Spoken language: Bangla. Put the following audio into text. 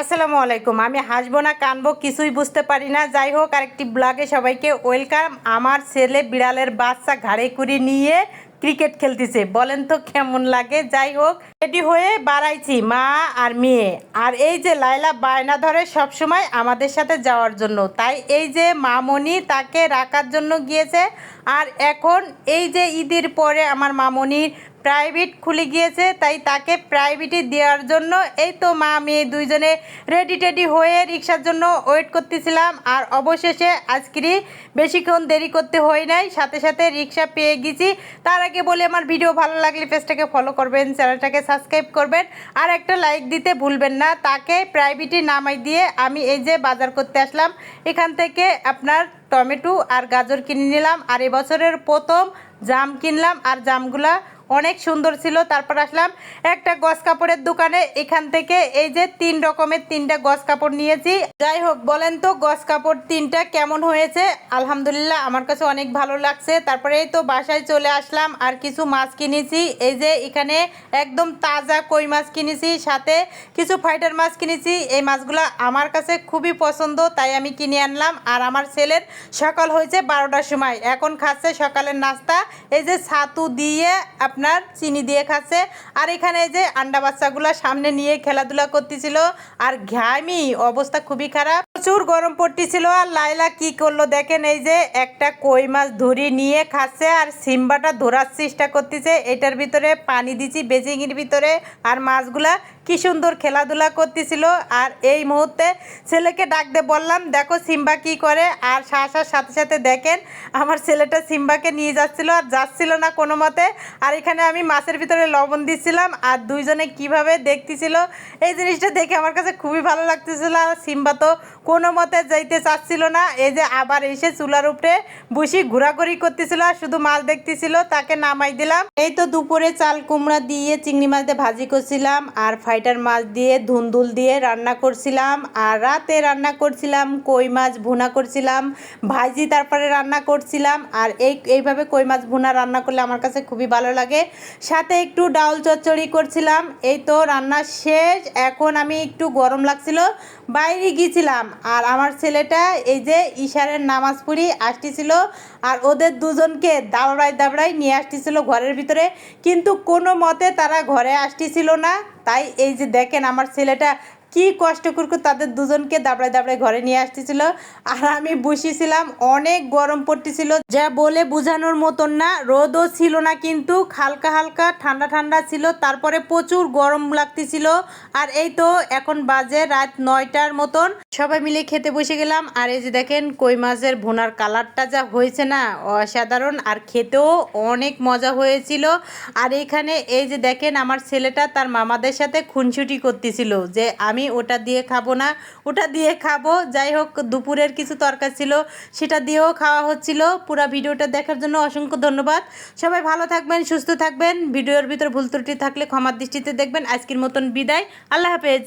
আসসালামু আলাইকুম। আমি হাসবো না, কানবো, কিছুই বুঝতে পারি না। যাই হোক, আরেকটি ব্লগে সবাইকে ওয়েলকাম। আমার ছেলে বিড়ালের বাচ্চা ঘাড়ে করে নিয়ে ক্রিকেট খেলতেছে। বলেন তো কেমন লাগে? যাই হোক, রেডি হয়ে বাড়াইছি, মা আর মেয়ে। আর এই যে লাইলা বায়না ধরে সবসময় আমাদের সাথে যাওয়ার জন্য। তাই এই যে মামনি তাকে রাখার জন্য গিয়েছে। আর এখন এই যে ঈদের পরে আমার মামনির প্রাইভেট খুলে গিয়েছে, তাই তাকে প্রাইভেটে দেওয়ার জন্য এই তো মা, মেয়ে দুইজনে রেডি টেডি হয়ে রিক্সার জন্য ওয়েট করতেছিলাম। আর অবশেষে আজকেরই বেশিক্ষণ দেরি করতে হয় নাই, সাথে সাথে রিক্সা পেয়ে গেছি। তার আগে বলে, আমার ভিডিও ভালো লাগলে পেজটাকে ফলো করবেন চ্যানেলটাকে সাবস্ক্রাইব করবেন। আর একটা লাইক দিতে ভুলবেন না, তাকে প্রাইভেটে নামাই দিয়ে আমি এই যে বাজার করতে আসলাম, এখান থেকে আপনার টমেটো আর গাজর কিনে নিলাম। আর এবছরের প্রথম জাম কিনলাম আর জামগুলা অনেক সুন্দর ছিল। তারপর আসলাম একটা গস কাপড়ের দোকানে। এখান থেকে এই যে তিন রকমের তিনটা গস কাপড় নিয়েছি। যাই হোক, বলেন তো গস কাপড় তিনটা কেমন হয়েছে? আলহামদুলিল্লাহ আমার কাছে অনেক ভালো লাগছে। তারপরে এই তো বাসায় চলে আসলাম আর কিছু মাছ কিনেছি। এই যে এখানে একদম তাজা কই মাছ কিনেছি, সাথে কিছু ফাইটার মাছ কিনেছি। এই মাছগুলো আমার কাছে খুবই পছন্দ, তাই আমি কিনে আনলাম। আর আমার ছেলের সকাল হয়েছে বারোটার সময়। এখন খাচ্ছে সকালের নাস্তা। এই যে ছাতু দিয়ে আপনার চিনি দিয়ে খাচ্ছে। আর এখানে যে আন্ডা বাচ্চাগুলো সামনে নিয়ে খেলাধুলা করতেছিল। আর ঘামি অবস্থা খুবই খারাপ। প্রচুর গরম পড়তেছিল। আর লাইলা কি করল দেখেন, এই যে একটা কই মাছ ধরি নিয়ে খাচ্ছে আর সিম্বাটা ধরার চেষ্টা করতেছে। এটার ভিতরে পানি দিছি, বেজিংয়ের ভিতরে। আর মাছগুলা কি সুন্দর খেলাধুলা করতেছিল। আর এই মুহূর্তে ছেলেকে ডাক দিয়ে বললাম, দেখো সিম্বা কি করে? আর আসার সাথে সাথে দেখেন, আমার ছেলেটা সিম্বাকে নিয়ে যাচ্ছিল আর যাচ্ছিল না কোনো মতে। আর এখানে আমি মাছের ভিতরে লবণ দিচ্ছিলাম আর দুইজনে কীভাবে দেখতেছিল, এই জিনিসটা দেখে আমার কাছে খুবই ভালো লাগতেছিল। আর সিম্বা তো কোনো মতে যাইতে চাচ্ছিল না। এই যে আবার এসে চুলার উপরে বসি ঘোরাঘুরি করতেছিল আর শুধু মাছ দেখতেছিল, তাকে নামাই দিলাম। এই তো দুপুরে চাল কুমড়া দিয়ে চিংড়ি মাছ দিয়ে ভাজি করছিলাম আর ফাইটার মাছ দিয়ে ধুন্দুল দিয়ে রান্না করছিলাম, আর রাতে রান্না করছিলাম, কই মাছ ভুনা করছিলাম ভাজি তারপরে রান্না করছিলাম, আর এই, এইভাবে কই মাছ ভুনা রান্না করলে আমার কাছে খুবই ভালো লাগে। সাথে একটু ডাউল চচ্চড়ি করছিলাম, এই তো রান্না শেষ, এখন আমি একটু গরম লাগছিল, বাইরে গিয়েছিলাম, আর আমার ছেলেটা এই যে ইশারের নামাজ পড়ি আসতেছিল, আর ওদের দুজনকে দাবড়াই দাবড়াই নিয়ে আসতেছিল ঘরের ভিতরে, কিন্তু কোনো মতে তারা ঘরে আসতেছিল না। তাই এই যে দেখেন আমার ছেলেটা কি কষ্ট করকু তাদের দুজনকে দাবড়ায় দাবড়ায় ঘরে নিয়ে আসতেছিল। আর আমি বসেছিলাম, অনেক গরম পড়তেছিল। যা বলে বোঝানোর মতন না, রোদও ছিল না কিন্তু হালকা হালকা ঠান্ডা ঠান্ডা ছিল, তারপরে প্রচুর গরম লাগতেছিল। আর এই তো এখন বাজে রাত নয়টার মতন। সবাই মিলে খেতে বসে গেলাম। আর এই যে দেখেন কই মাছের ভুনার কালারটা যা হয়েছে না, অসাধারণ। আর খেতেও অনেক মজা হয়েছিল। আর এখানে এই যে দেখেন আমার ছেলেটা তার মামাদের সাথে খুনছুটি করতেছিল যে আমি ওটা দিয়ে খাব না। ওটা দিয়ে খাব। যাই হোক, দুপুরের কিছু তরকারি ছিল, সেটা দিয়েও খাওয়া হচ্ছিল। পুরো ভিডিওটা দেখার জন্য অসংখ্য ধন্যবাদ। সবাই ভালো থাকবেন, সুস্থ থাকবেন। ভিডিওর ভিতর ভুল ত্রুটি থাকলে ক্ষমার দৃষ্টিতে দেখবেন। আজকের মতন বিদায়। আল্লাহ হাফেজ।